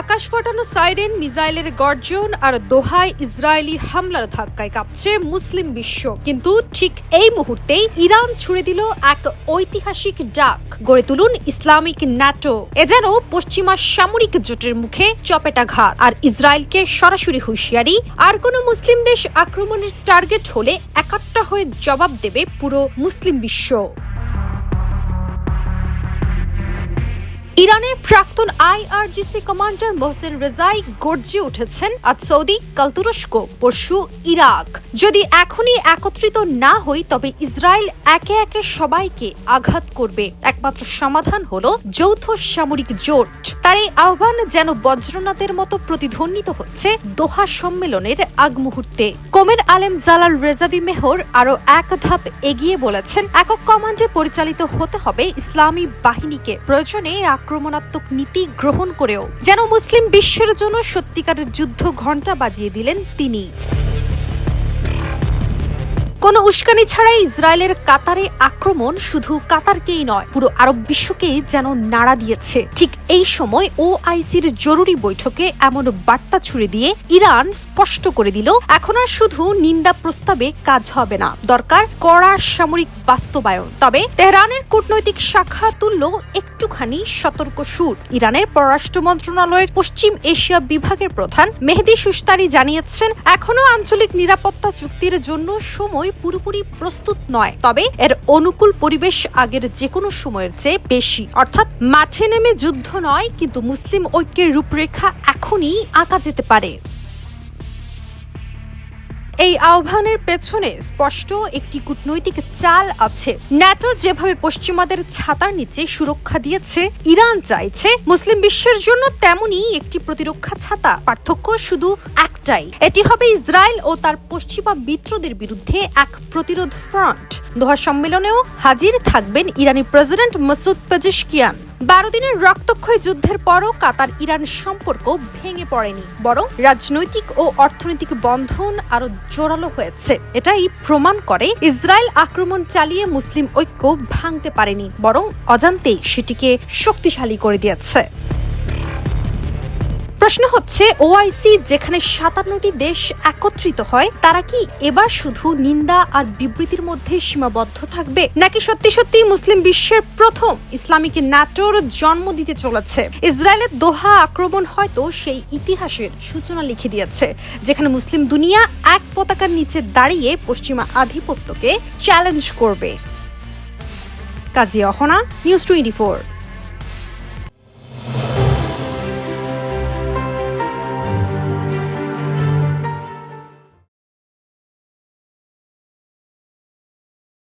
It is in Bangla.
আকাশ ফাটানো সাইরেন, মিসাইলের গর্জন আর দোহায় ইসরায়েলি হামলার ধাক্কায় কাঁপছে মুসলিম বিশ্ব। কিন্তু ঠিক এই মুহূর্তেই ইরান ছুড়ে দিল এক ঐতিহাসিক ডাক। গড়ে তুলুন ইসলামিক ন্যাটো। এ যেন পশ্চিমা সামরিক জোটের মুখে চপেটাঘাত। আর ইসরায়েলকে সরাসরি হুঁশিয়ারি, আর কোনো মুসলিম দেশ আক্রমণের টার্গেট হলে একাট্টা হয়ে জবাব দেবে পুরো মুসলিম বিশ্ব। ইরানের প্রাক্তন আইআরজিসি কমান্ডার মোহসেন রেজাই গর্জে উঠেছেন আজ সৌদি কাল তুরস্ক পরশু ইরাক। যদি এখনই একত্রিত না হই, তবে ইসরায়েল একে একে সবাইকে আঘাত করবে। একমাত্র সমাধান হলো যৌথ সামরিক জোট। তার এই আহ্বান যেন বজ্রনাথের মতো প্রতিধ্বনিত হচ্ছে দোহা সম্মেলনের আগ মুহূর্তে কোমের আলেম জালাল রেজাবি মেহর আরও এক ধাপ এগিয়ে বলেছেন, একক কমান্ডে পরিচালিত হতে হবে ইসলামী বাহিনীকে। প্রয়োজনে আক্রমণাত্মক নীতি গ্রহণ করেও যেন মুসলিম বিশ্বের জন্য সত্যিকারের যুদ্ধ ঘণ্টা বাজিয়ে দিলেন তিনি। কোনো উস্কানি ছাড়াই ইসরায়েলের কাতারে আক্রমণ শুধু কাতারকেই নয়, পুরো আরব বিশ্বকেই যেন নাড়া দিয়েছে। ঠিক এই সময় ও আইসির জরুরি বৈঠকে এমন বার্তা ছুড়ে দিয়ে ইরান স্পষ্ট করে দিল, এখন আর শুধু নিন্দা প্রস্তাবে কাজ হবে না, দরকার কড়া সামরিক বাস্তবায়ন। তবে তেহরানের কূটনৈতিক শাখা তুলল একটুখানি সতর্ক সুর। ইরানের পররাষ্ট্র মন্ত্রণালয়ের পশ্চিম এশিয়া বিভাগের প্রধান মেহেদি সুস্তারি জানিয়েছেন এখনও আঞ্চলিক নিরাপত্তা চুক্তির জন্য সময় পুরোপুরি প্রস্তুত নয়। তবে এর অনুকূল পরিবেশ আগের যে কোনো সময়ের চেয়ে বেশি। অর্থাৎ মাঠে নেমে যুদ্ধ নয়, কিন্তু মুসলিম ঐক্যের রূপরেখা এখনই আঁকা যেতে পারে। এই আহ্বানের পেছনে স্পষ্ট একটি কূটনৈতিক চাল আছে। ন্যাটো যেভাবে পশ্চিমাদের ছাতার নিচে সুরক্ষা দিয়েছে, ইরান চাইছে মুসলিম বিশ্বের জন্য তেমনই একটি প্রতিরক্ষা ছাতা। পার্থক্য শুধু একটাই, এটি হবে ইসরায়েল ও তার পশ্চিমা মিত্রদের বিরুদ্ধে এক প্রতিরোধ ফ্রন্ট। দোহা সম্মেলনেও হাজির থাকবেন ইরানি প্রেসিডেন্ট মাসুদ পেজেশকিয়ান। বারো দিনের রক্তক্ষয়ী যুদ্ধের পরও কাতার ইরান সম্পর্ক ভেঙে পড়েনি, বরং রাজনৈতিক ও অর্থনৈতিক বন্ধন আরও জোরালো হয়েছে। এটাই প্রমাণ করে ইসরায়েল আক্রমণ চালিয়ে মুসলিম ঐক্য ভাঙতে পারেনি, বরং অজান্তেই সেটিকে শক্তিশালী করে দিয়েছে। প্রশ্ন হচ্ছে ওআইসি যেখানে সাতান্নটি দেশ একত্রিত হয়, তারা কি এবার শুধু নিন্দা আর বিবৃতির মধ্যে সীমাবদ্ধ থাকবে? নাকি সত্যি সত্যি মুসলিম বিশ্বের প্রথম ইসলামিক ন্যাটোর জন্ম দিতে চলেছে? ইসরায়েলের দোহা আক্রমণ হয়তো সেই ইতিহাসের সূচনা লিখে দিয়েছে, যেখানে মুসলিম দুনিয়া এক পতাকার নিচে দাঁড়িয়ে পশ্চিমা আধিপত্যকে চ্যালেঞ্জ করবে। কাজী অহনা নিউজ টোয়েন্টি